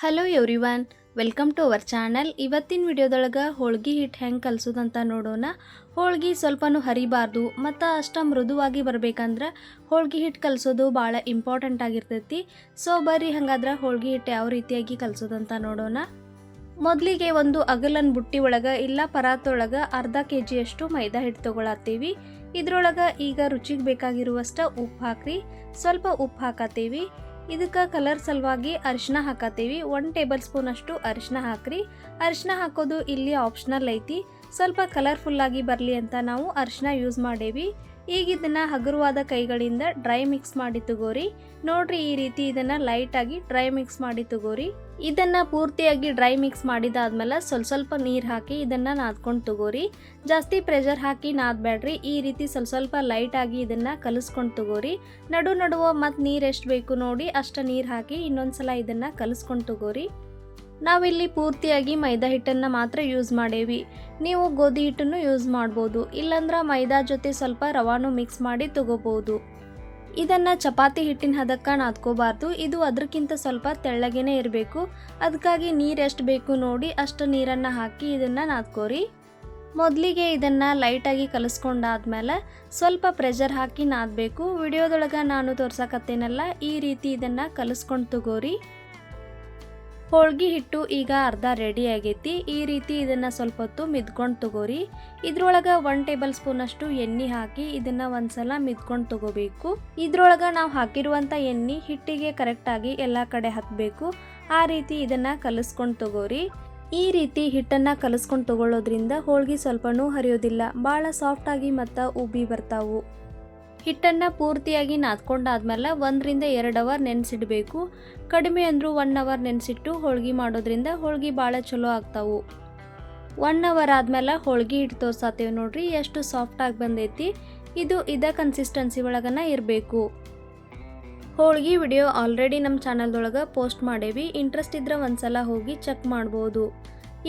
Hello everyone welcome to our channel ಇವತ್ತಿನ ವಿಡಿಯೋದೊಳಗೆ ಹೋಳ್ಗೆ ಹಿಟ್ಟು ಹೆಂಗೆ ಕಲಿಸೋದಂತ ನೋಡೋಣ. ಹೋಳ್ಗೆ ಸ್ವಲ್ಪನೂ ಹರಿಬಾರ್ದು, ಮತ್ತು ಅಷ್ಟು ಮೃದುವಾಗಿ ಬರ್ಬೇಕಂದ್ರೆ ಹೋಳ್ಗೆ ಹಿಟ್ಟು ಕಲಿಸೋದು ಭಾಳ ಇಂಪಾರ್ಟೆಂಟ್ ಆಗಿರ್ತೈತಿ. ಸೊ ಬರ್ರಿ ಹಂಗಾದ್ರೆ ಹೋಳ್ಗೆ ಹಿಟ್ಟು ಯಾವ ರೀತಿಯಾಗಿ ಕಲಿಸೋದಂತ ನೋಡೋಣ. ಮೊದಲಿಗೆ ಒಂದು ಅಗಲನ್ ಬುಟ್ಟಿ ಒಳಗೆ ಇಲ್ಲ ಪರಾತೊಳಗೆ ಅರ್ಧ ಕೆ ಜಿಯಷ್ಟು ಮೈದಾ ಹಿಟ್ಟು ತೊಗೊಳತ್ತೀವಿ. ಇದ್ರೊಳಗೆ ಈಗ ರುಚಿಗೆ ಬೇಕಾಗಿರುವಷ್ಟು ಉಪ್ಪು ಹಾಕ್ರಿ. ಸ್ವಲ್ಪ ಉಪ್ಪು ಹಾಕತ್ತೀವಿ. ಇದಕ್ಕೆ ಕಲರ್ ಸಲುವಾಗಿ ಅರಿಶಿನ ಹಾಕತ್ತೀವಿ ಒನ್ ಟೇಬಲ್ ಸ್ಪೂನ್ ಅಷ್ಟು ಅರಿಶಿನ ಹಾಕ್ರಿ. ಅರಿಶಿನ ಹಾಕೋದು ಇಲ್ಲಿ ಆಪ್ಷನಲ್ ಐತಿ. ಸ್ವಲ್ಪ ಕಲರ್ಫುಲ್ಲಾಗಿ ಬರಲಿ ಅಂತ ನಾವು ಅರಿಶಿನ ಯೂಸ್ ಮಾಡೇವಿ. ಈಗ ಇದನ್ನು ಹಗುರವಾದ ಕೈಗಳಿಂದ ಡ್ರೈ ಮಿಕ್ಸ್ ಮಾಡಿ ತಗೋರಿ. ನೋಡ್ರಿ ಈ ರೀತಿ ಇದನ್ನು ಲೈಟಾಗಿ ಡ್ರೈ ಮಿಕ್ಸ್ ಮಾಡಿ ತಗೋರಿ. ಇದನ್ನು ಪೂರ್ತಿಯಾಗಿ ಡ್ರೈ ಮಿಕ್ಸ್ ಮಾಡಿದಾದ್ಮೇಲೆ ಸ್ವಲ್ಪ ಸ್ವಲ್ಪ ನೀರು ಹಾಕಿ ಇದನ್ನು ನಾದ್ಕೊಂಡು ತಗೋರಿ. ಜಾಸ್ತಿ ಪ್ರೆಷರ್ ಹಾಕಿ ನಾದ್ಬೇಡ್ರಿ ಈ ರೀತಿ ಸ್ವಲ್ಪ ಸ್ವಲ್ಪ ಲೈಟಾಗಿ ಇದನ್ನು ಕಲಿಸ್ಕೊಂಡು ತಗೋರಿ. ನಡು ನಡುವ ಮತ್ತು ನೀರು ಎಷ್ಟು ಬೇಕು ನೋಡಿ ಅಷ್ಟು ನೀರು ಹಾಕಿ ಇನ್ನೊಂದ್ಸಲ ಇದನ್ನು ಕಲಿಸ್ಕೊಂಡು ತಗೋರಿ. ನಾವಿಲ್ಲಿ ಪೂರ್ತಿಯಾಗಿ ಮೈದಾ ಹಿಟ್ಟನ್ನು ಮಾತ್ರ ಯೂಸ್ ಮಾಡೇವಿ. ನೀವು ಗೋಧಿ ಹಿಟ್ಟನ್ನು ಯೂಸ್ ಮಾಡ್ಬೋದು. ಇಲ್ಲಂದ್ರೆ ಮೈದಾ ಜೊತೆ ಸ್ವಲ್ಪ ರವಾನು ಮಿಕ್ಸ್ ಮಾಡಿ ತಗೋಬೋದು. ಇದನ್ನು ಚಪಾತಿ ಹಿಟ್ಟಿನ ಹದಕ್ಕೆ ನಾದ್ಕೋಬಾರ್ದು. ಇದು ಅದಕ್ಕಿಂತ ಸ್ವಲ್ಪ ತೆಳ್ಳಗೇನೆ ಇರಬೇಕು. ಅದಕ್ಕಾಗಿ ನೀರು ಎಷ್ಟು ಬೇಕು ನೋಡಿ ಅಷ್ಟು ನೀರನ್ನು ಹಾಕಿ ಇದನ್ನು ನಾದ್ಕೋರಿ. ಮೊದಲಿಗೆ ಇದನ್ನು ಲೈಟಾಗಿ ಕಲಿಸ್ಕೊಂಡಾದ್ಮೇಲೆ ಸ್ವಲ್ಪ ಪ್ರೆಷರ್ ಹಾಕಿ ನಾದಬೇಕು. ವಿಡಿಯೋದೊಳಗೆ ನಾನು ತೋರ್ಸಕತ್ತೇನಲ್ಲ, ಈ ರೀತಿ ಇದನ್ನು ಕಲಿಸ್ಕೊಂಡು ತಗೋರಿ. ಹೋಳ್ಗೆ ಹಿಟ್ಟು ಈಗ ಅರ್ಧ ರೆಡಿ ಆಗೈತಿ. ಈ ರೀತಿ ಇದನ್ನು ಸ್ವಲ್ಪ ಹೊತ್ತು ಮಿದ್ಕೊಂಡು ತಗೋರಿ. ಇದ್ರೊಳಗೆ ಒನ್ ಟೇಬಲ್ ಸ್ಪೂನ್ ಅಷ್ಟು ಎಣ್ಣೆ ಹಾಕಿ ಇದನ್ನು ಒಂದ್ಸಲ ಮಿದ್ಕೊಂಡು ತಗೋಬೇಕು. ಇದ್ರೊಳಗೆ ನಾವು ಹಾಕಿರುವಂಥ ಎಣ್ಣೆ ಹಿಟ್ಟಿಗೆ ಕರೆಕ್ಟಾಗಿ ಎಲ್ಲ ಕಡೆ ಹತ್ತಬೇಕು ಆ ರೀತಿ ಇದನ್ನು ಕಲಿಸ್ಕೊಂಡು ತಗೋರಿ. ಈ ರೀತಿ ಹಿಟ್ಟನ್ನು ಕಲಿಸ್ಕೊಂಡು ತಗೊಳ್ಳೋದ್ರಿಂದ ಹೋಳ್ಗೆ ಸ್ವಲ್ಪನೂ ಹರಿಯೋದಿಲ್ಲ. ಭಾಳ ಸಾಫ್ಟಾಗಿ ಮತ್ತು ಉಬ್ಬಿ ಬರ್ತಾವು. ಹಿಟ್ಟನ್ನು ಪೂರ್ತಿಯಾಗಿ ನಾದ್ಕೊಂಡಾದ್ಮೇಲೆ ಒಂದರಿಂದ ಎರಡು ಅವರ್ ನೆನೆಸಿಡಬೇಕು. ಕಡಿಮೆ ಅಂದರೂ ಒನ್ ಅವರ್ ನೆನೆಸಿಟ್ಟು ಹೋಳ್ಗೆ ಮಾಡೋದ್ರಿಂದ ಹೋಳ್ಗೆ ಭಾಳ ಚಲೋ ಆಗ್ತಾವು. ಒನ್ ಅವರ್ ಆದಮೇಲೆ ಹೋಳ್ಗೆ ಹಿಟ್ಟು ತೋರ್ಸಾತೇವೆ ನೋಡ್ರಿ, ಎಷ್ಟು ಸಾಫ್ಟಾಗಿ ಬಂದೈತಿ. ಇದು ಇದ ಕನ್ಸಿಸ್ಟೆನ್ಸಿ ಒಳಗನ ಇರಬೇಕು. ಹೋಳ್ಗೆ ವಿಡಿಯೋ ಆಲ್ರೆಡಿ ನಮ್ಮ ಚಾನಲ್ದೊಳಗೆ ಪೋಸ್ಟ್ ಮಾಡೇವಿ. ಇಂಟ್ರೆಸ್ಟ್ ಇದ್ರೆ ಒಂದ್ಸಲ ಹೋಗಿ ಚೆಕ್ ಮಾಡ್ಬೋದು.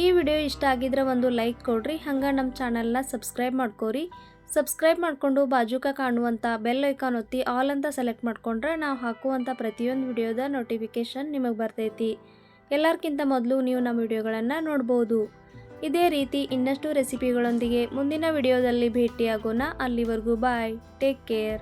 ಈ ವಿಡಿಯೋ ಇಷ್ಟ ಆಗಿದ್ರೆ ಒಂದು ಲೈಕ್ ಕೊಡ್ರಿ, ಹಂಗೆ ನಮ್ಮ ಚಾನಲ್ನ ಸಬ್ಸ್ಕ್ರೈಬ್ ಮಾಡ್ಕೋರಿ. ಸಬ್ಸ್ಕ್ರೈಬ್ ಮಾಡಿಕೊಂಡು ಬಾಜುಕ ಕಾಣುವಂಥ ಬೆಲ್ ಐಕಾನ್ ಒತ್ತಿ ಆಲ್ ಅಂತ ಸೆಲೆಕ್ಟ್ ಮಾಡ್ಕೊಂಡ್ರೆ ನಾವು ಹಾಕುವಂಥ ಪ್ರತಿಯೊಂದು ವಿಡಿಯೋದ ನೋಟಿಫಿಕೇಷನ್ ನಿಮಗೆ ಬರ್ತೈತಿ. ಎಲ್ಲರಿಗಿಂತ ಮೊದಲು ನೀವು ನಮ್ಮ ವಿಡಿಯೋಗಳನ್ನು ನೋಡ್ಬೋದು. ಇದೇ ರೀತಿ ಇನ್ನಷ್ಟು ರೆಸಿಪಿಗಳೊಂದಿಗೆ ಮುಂದಿನ ವಿಡಿಯೋದಲ್ಲಿ ಭೇಟಿಯಾಗೋಣ. ಅಲ್ಲಿವರೆಗೂ ಬಾಯ್ ಟೇಕ್ ಕೇರ್